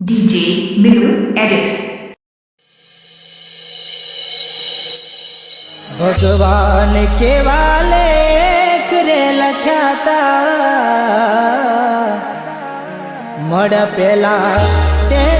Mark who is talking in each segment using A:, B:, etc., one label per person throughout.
A: DJ Miru Edit.
B: ભગવાન કેવા લેખ રે લખ્યા મળ પેલા તે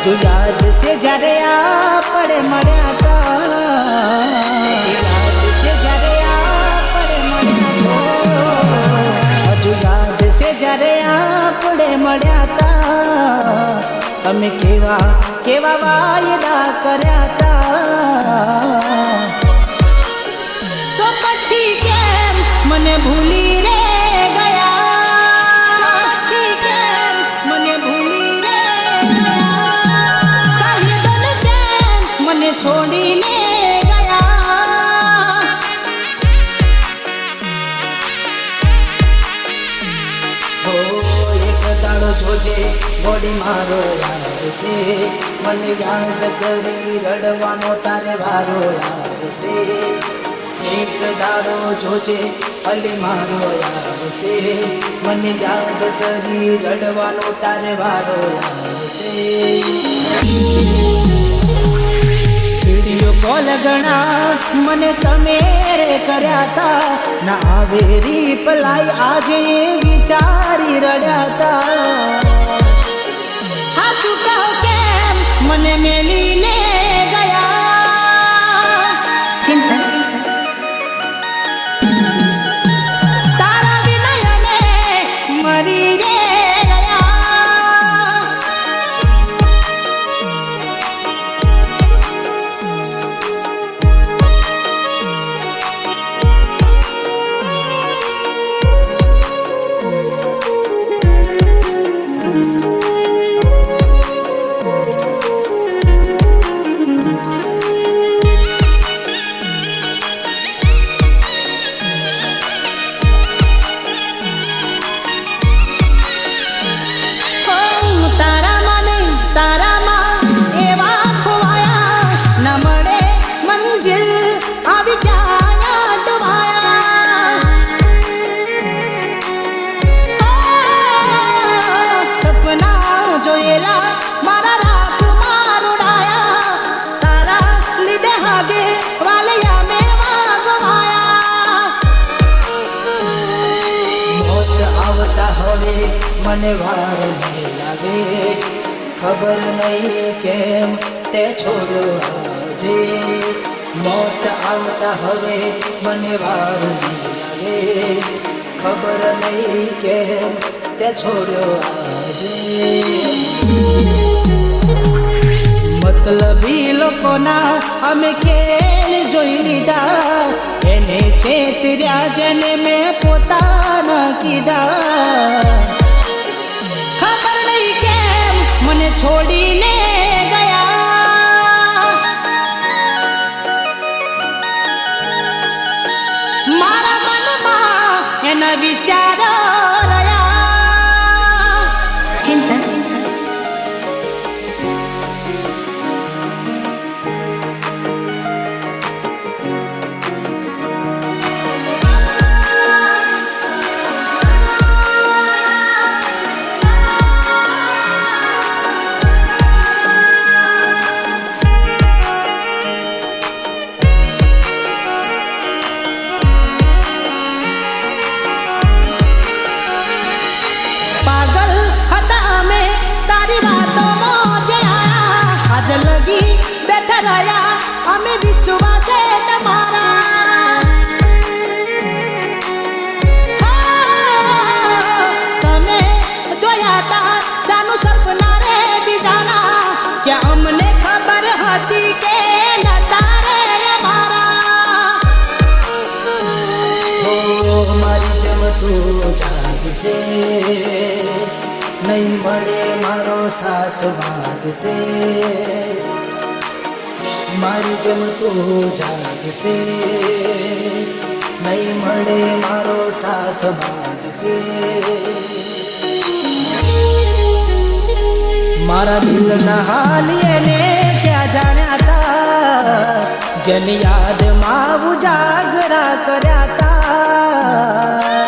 B: હજુ યાદ છે જ્યારે આપણે મળ્યા હતા યાદ છે જ્યારે આપણે મળ્યા હતા હજુ યાદ છે જ્યારે આપણે મળ્યા હતા તમે કેવા કેવા વાયદા કર્યા હતા તો પછી કેમ મને ભૂલી એક દાડો જોજે બોડી મારો આવશે મને યાદ કરી રડવાનો તારે વારો આવશે એક દાડો જોજે અલી મારો આવશે મને યાદ કરી રડવાનો તારે વારો આવશે કોલ ઘણા મને તમે કર્યા હતા ના આવે રીપલાઈ આજે विचारी रड्याता હવે મને વાર લાગે. ખબર નહીં કેમ તે છોડ્યો આજે. મોત આવતા હવે મને વાર લાગે. ખબર નહીં કેમ તે છોડ્યો આજે. મતલબી લોકોના અમે કેમ જોઈ લીધા? એને છેતર્યા જને મેં પોતાના કીધા. ખબર નહીં કેમ મને છોડીને ગયા. મારા મનમાં એના વિચારો हमें विश्वास है तुम्हारा તમે જોયા તા સાનું સપનારે બીજાના કે અમને ખબર હતી કે નતા રે અમારા ઓ મારી જેમ તું જાગશે નહીં મળે મારો સાથ વાત છે મારી જેમ તું જાગશે. નહીં મળે મારો સાથ માગશે. મારા દિલના હાલીએ ને ક્યાં જાણ્યા તા? જેની યાદમાં ઉજાગરા કર્યા તા.